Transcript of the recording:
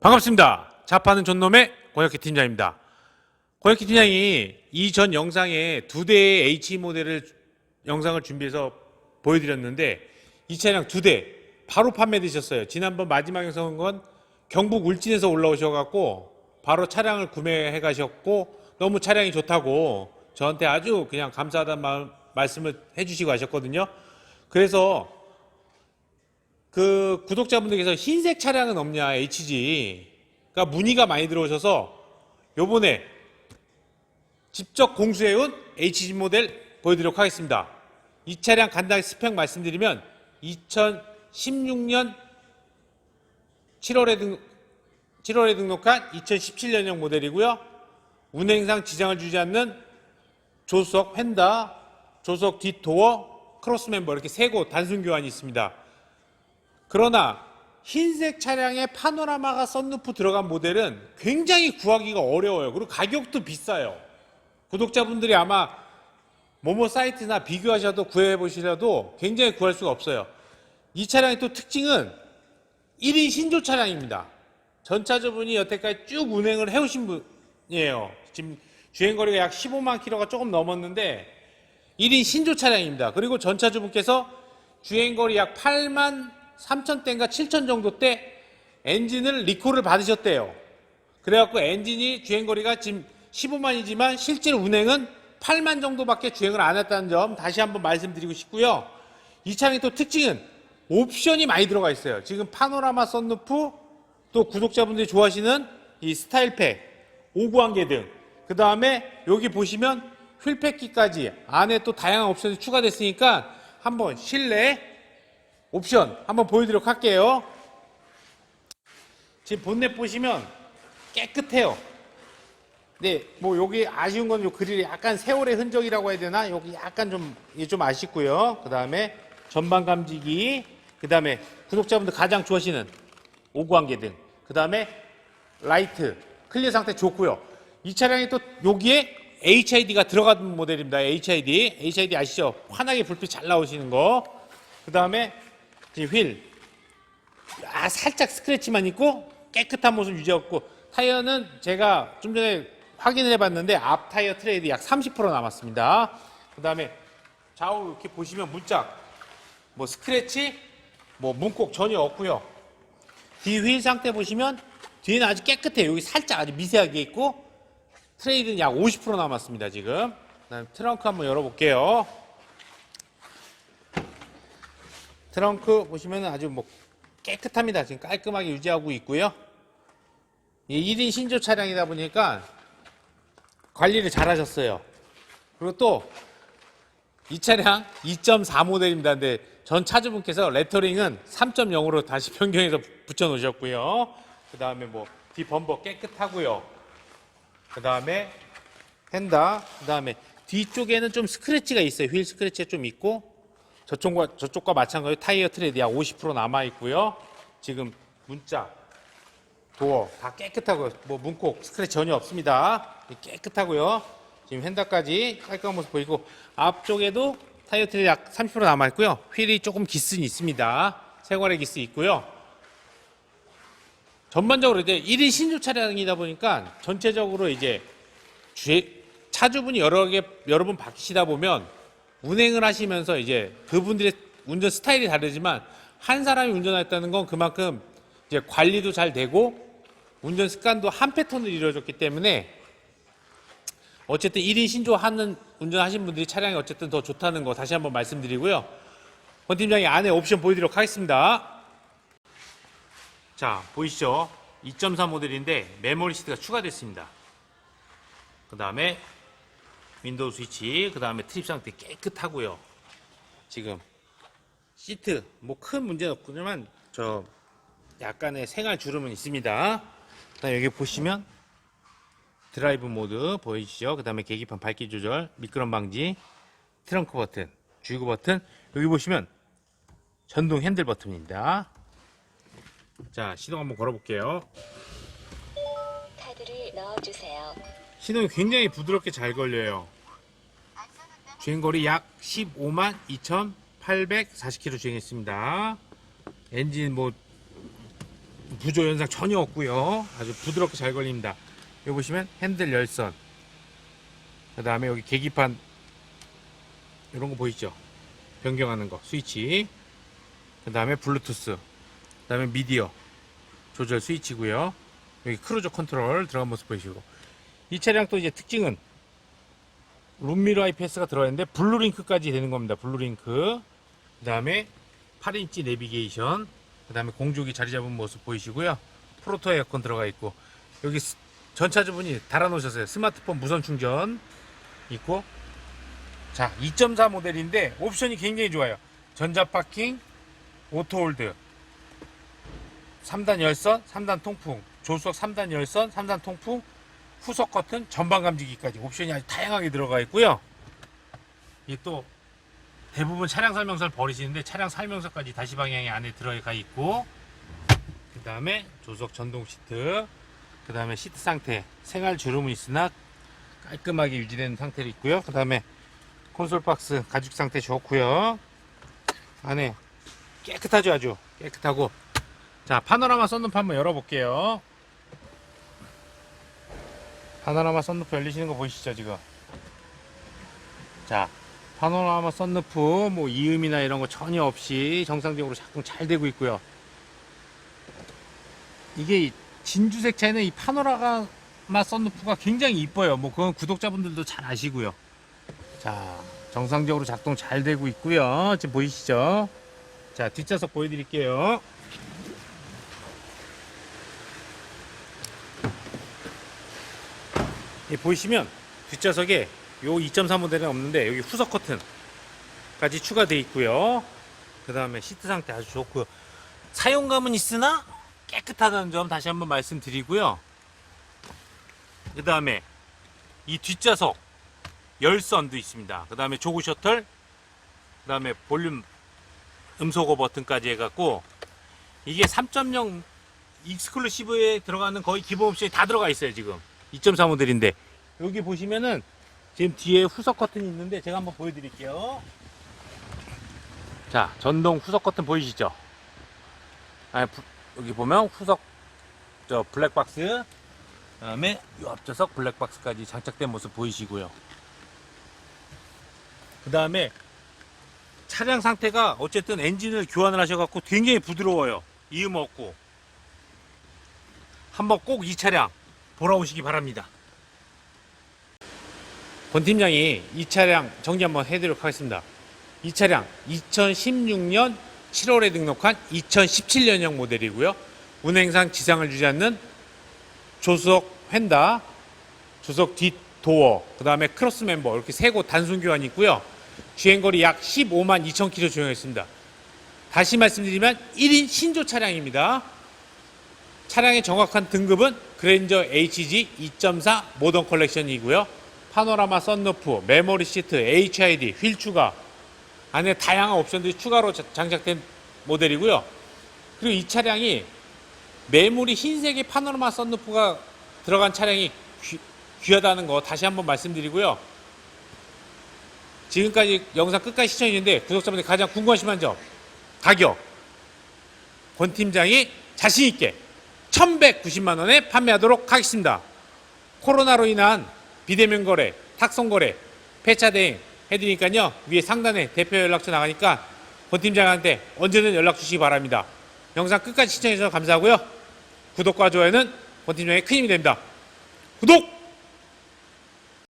반갑습니다. 자파는 존놈의 고혁기 팀장입니다. 고혁기 팀장이 이 전 영상에 두 대의 H 모델을 영상을 준비해서 보여드렸는데 이 차량 두 대 바로 판매되셨어요. 지난번 마지막 영상은 건 경북 울진에서 올라오셔갖고 바로 차량을 구매해 가셨고 너무 차량이 좋다고 저한테 아주 그냥 감사하다는 말씀을 해주시고 하셨거든요. 그래서 그 구독자분들께서 흰색 차량은 없냐 HG 그러니까 문의가 많이 들어오셔서 요번에 직접 공수해온 HG 모델 보여드리도록 하겠습니다. 이 차량 간단히 스펙 말씀드리면 2016년 7월에 등 7월에 등록한 2017년형 모델이고요. 운행상 지장을 주지 않는 조수석 휀다, 조수석 뒷도어, 크로스 멤버 이렇게 세 곳 단순 교환이 있습니다. 그러나 흰색 차량에 파노라마가 썬루프 들어간 모델은 굉장히 구하기가 어려워요. 그리고 가격도 비싸요. 구독자분들이 아마 모모 사이트나 비교하셔도 구해 보시려도 굉장히 구할 수가 없어요. 이 차량의 또 특징은 1인 신조 차량입니다. 전차주분이 여태까지 쭉 운행을 해오신 분이에요. 지금 주행거리가 약 15만 킬로가 조금 넘었는데 1인 신조 차량입니다. 그리고 전차주분께서 주행거리 약 8만 3천 대인가 7천 정도 때 엔진을 리콜을 받으셨대요. 그래갖고 엔진이 주행거리가 지금 15만이지만 실제 운행은 8만 정도밖에 주행을 안 했다는 점 다시 한번 말씀드리고 싶고요. 이 차량의 또 특징은 옵션이 많이 들어가 있어요. 지금 파노라마 썬루프 또 구독자분들이 좋아하시는 이 스타일팩, 오구한개 등. 그 다음에 여기 보시면 휠패키까지 안에 또 다양한 옵션이 추가됐으니까 한번 실내 옵션 한번 보여드리도록 할게요. 지금 본넷 보시면 깨끗해요. 네, 뭐 여기 아쉬운 건 요 그릴이 약간 세월의 흔적이라고 해야 되나? 여기 약간 좀, 이게 좀 아쉽고요. 그 다음에 전방 감지기, 그 다음에 구독자분들 가장 좋아하시는 오구한개 등, 그 다음에 라이트, 클리어 상태 좋고요. 이 차량이 또 여기에 HID가 들어간 모델입니다. HID. HID 아시죠? 환하게 불빛 잘 나오시는 거. 그 다음에 휠. 아, 살짝 스크래치만 있고 깨끗한 모습 유지하고 타이어는 제가 좀 전에 확인을 해봤는데 앞 타이어 트레이드 약 30% 남았습니다. 그 다음에 좌우 이렇게 보시면 문짝 뭐 스크래치 뭐 문콕 전혀 없고요. 뒤 휠 상태 보시면 뒤에는 아주 깨끗해요. 여기 살짝 아주 미세하게 있고 트레이드는 약 50% 남았습니다. 지금 트렁크 한번 열어볼게요. 트렁크 보시면 아주 뭐 깨끗합니다. 지금 깔끔하게 유지하고 있고요. 이 1인 신조 차량이다 보니까 관리를 잘 하셨어요. 그리고 또 이 차량 2.4 모델입니다. 근데 전 차주분께서 레터링은 3.0으로 다시 변경해서 붙여 놓으셨고요. 그 다음에 뭐 뒷범버 깨끗하고요. 그 다음에 펜다. 그 다음에 뒤쪽에는 좀 스크래치가 있어요. 휠 스크래치가 좀 있고 저쪽과 저쪽과 마찬가지로 타이어 트레드 약 50% 남아 있고요. 지금 문자, 도어 다 깨끗하고요. 뭐 문콕 스크래치 전혀 없습니다. 깨끗하고요. 지금 핸다까지 깔끔한 모습 보이고 앞쪽에도 타이어 트레드 약 30% 남아 있고요. 휠이 조금 기스는 있습니다. 생활의 기스 있고요. 전반적으로 이제 1인 신조 차량이다 보니까 전체적으로 이제 주 차주분이 여러 개 여러 분 바뀌시다 보면 운행을 하시면서 이제 그분들의 운전 스타일이 다르지만 한 사람이 운전했다는 건 그만큼 이제 관리도 잘 되고 운전 습관도 한 패턴으로 이루어졌기 때문에 어쨌든 1인 신조하는 운전하신 분들이 차량이 어쨌든 더 좋다는 거 다시 한번 말씀드리고요. 권 팀장이 안에 옵션 보여드리도록 하겠습니다. 자 보이시죠? 2.4 모델인데 메모리 시트가 추가됐습니다. 그 다음에 윈도우 스위치, 그 다음에 트립 상태 깨끗하고요. 지금 시트 뭐 큰 문제는 없지만 저 약간의 생활 주름은 있습니다. 그다음 여기 보시면 드라이브 모드 보이시죠? 그 다음에 계기판 밝기 조절, 미끄럼 방지, 트렁크 버튼, 주유구 버튼. 여기 보시면 전동 핸들 버튼입니다. 자 시동 한번 걸어볼게요. 카드를 넣어주세요. 시동이 굉장히 부드럽게 잘 걸려요. 주행거리 약 15만 2,840km 주행했습니다. 엔진 뭐 부조 현상 전혀 없고요. 아주 부드럽게 잘 걸립니다. 여기 보시면 핸들 열선. 그 다음에 여기 계기판 이런 거 보이죠? 변경하는 거 스위치. 그 다음에 블루투스. 그 다음에 미디어 조절 스위치고요. 여기 크루즈 컨트롤 들어간 모습 보이시고 이 차량 또 이제 특징은 룸미러 IPS가 들어있는데 블루링크까지 되는 겁니다. 블루링크. 그 다음에 8인치 내비게이션. 그 다음에 공조기 자리 잡은 모습 보이시고요. 프로토 에어컨 들어가 있고 여기 스- 전차주분이 달아놓으셨어요. 스마트폰 무선 충전 있고 자 2.4 모델인데 옵션이 굉장히 좋아요. 전자 파킹, 오토홀드, 3단 열선, 3단 통풍, 조수석 3단 열선, 3단 통풍, 후석 커튼, 전방 감지기까지 옵션이 아주 다양하게 들어가 있고요. 이게 또 대부분 차량 설명서를 버리시는데 차량 설명서까지 다시 방향이 안에 들어가 있고 그 다음에 조석 전동 시트 그 다음에 시트 상태 생활 주름은 있으나 깔끔하게 유지된 상태로 있고요. 그 다음에 콘솔 박스 가죽 상태 좋고요. 안에 깨끗하죠 아주. 깨끗하고. 자 파노라마 썬루프 한번 열어볼게요 파노라마 썬루프 열리시는 거 보이시죠 지금? 자 파노라마 썬루프 뭐 이음이나 이런 거 전혀 없이 정상적으로 작동 잘 되고 있고요. 이게 이 진주색 차에는 이 파노라마 썬루프가 굉장히 이뻐요. 뭐 그건 구독자분들도 잘 아시고요. 자 정상적으로 작동 잘 되고 있고요. 지금 보이시죠? 자 뒷좌석 보여드릴게요 보이시면 뒷좌석에 요 2.3 모델은 없는데 여기 후석 커튼까지 추가되어 있고요. 그 다음에 시트 상태 아주 좋고 사용감은 있으나 깨끗하다는 점 다시 한번 말씀드리고요. 그 다음에 이 뒷좌석 열선도 있습니다. 그 다음에 조그 셔틀, 그 다음에 볼륨 음소거 버튼까지 해갖고 이게 3.0 익스클루시브에 들어가는 거의 기본 옵션이 다 들어가 있어요 지금 2.4 모델인데. 여기 보시면은 지금 뒤에 후석 커튼이 있는데 제가 한번 보여드릴게요. 자 전동 후석 커튼 보이시죠? 아, 부- 여기 보면 후석 저 블랙박스 그다음에 이 앞좌석 블랙박스까지 장착된 모습 보이시고요. 그 다음에 차량 상태가 어쨌든 엔진을 교환을 하셔갖고 굉장히 부드러워요. 이음 없고. 한번 꼭 이 차량 보러 오시기 바랍니다. 권 팀장이 이 차량 정리 한번 해드리도록 하겠습니다. 이 차량 2016년 7월에 등록한 2017년형 모델이고요. 운행상 지상을 주지 않는 조수석 휀다 조석 뒷 도어 그 다음에 크로스 멤버 이렇게 세 곳 단순 교환이 있고요. 주행거리 약 15만 2천 킬로 주행했습니다. 다시 말씀드리면 1인 신조 차량입니다. 차량의 정확한 등급은 그랜저 HG 2.4 모던 컬렉션이고요. 파노라마 썬루프, 메모리 시트, HID, 휠 추가. 안에 다양한 옵션들이 추가로 자- 장착된 모델이고요. 그리고 이 차량이 메모리 흰색의 파노라마 썬루프가 들어간 차량이 귀, 귀하다는 거 다시 한번 말씀드리고요. 지금까지 영상 끝까지 시청해주는데 구독자분들 가장 궁금하신 점 가격 권 팀장이 자신 있게 1,190만 원에 판매하도록 하겠습니다. 코로나로 인한 비대면 거래, 탁송 거래, 폐차 대행 해드리니까요 위에 상단에 대표 연락처 나가니까 권 팀장한테 언제든 연락 주시기 바랍니다. 영상 끝까지 시청해주셔서 감사하고요. 구독과 좋아요는 권 팀장의 큰 힘이 됩니다. 구독!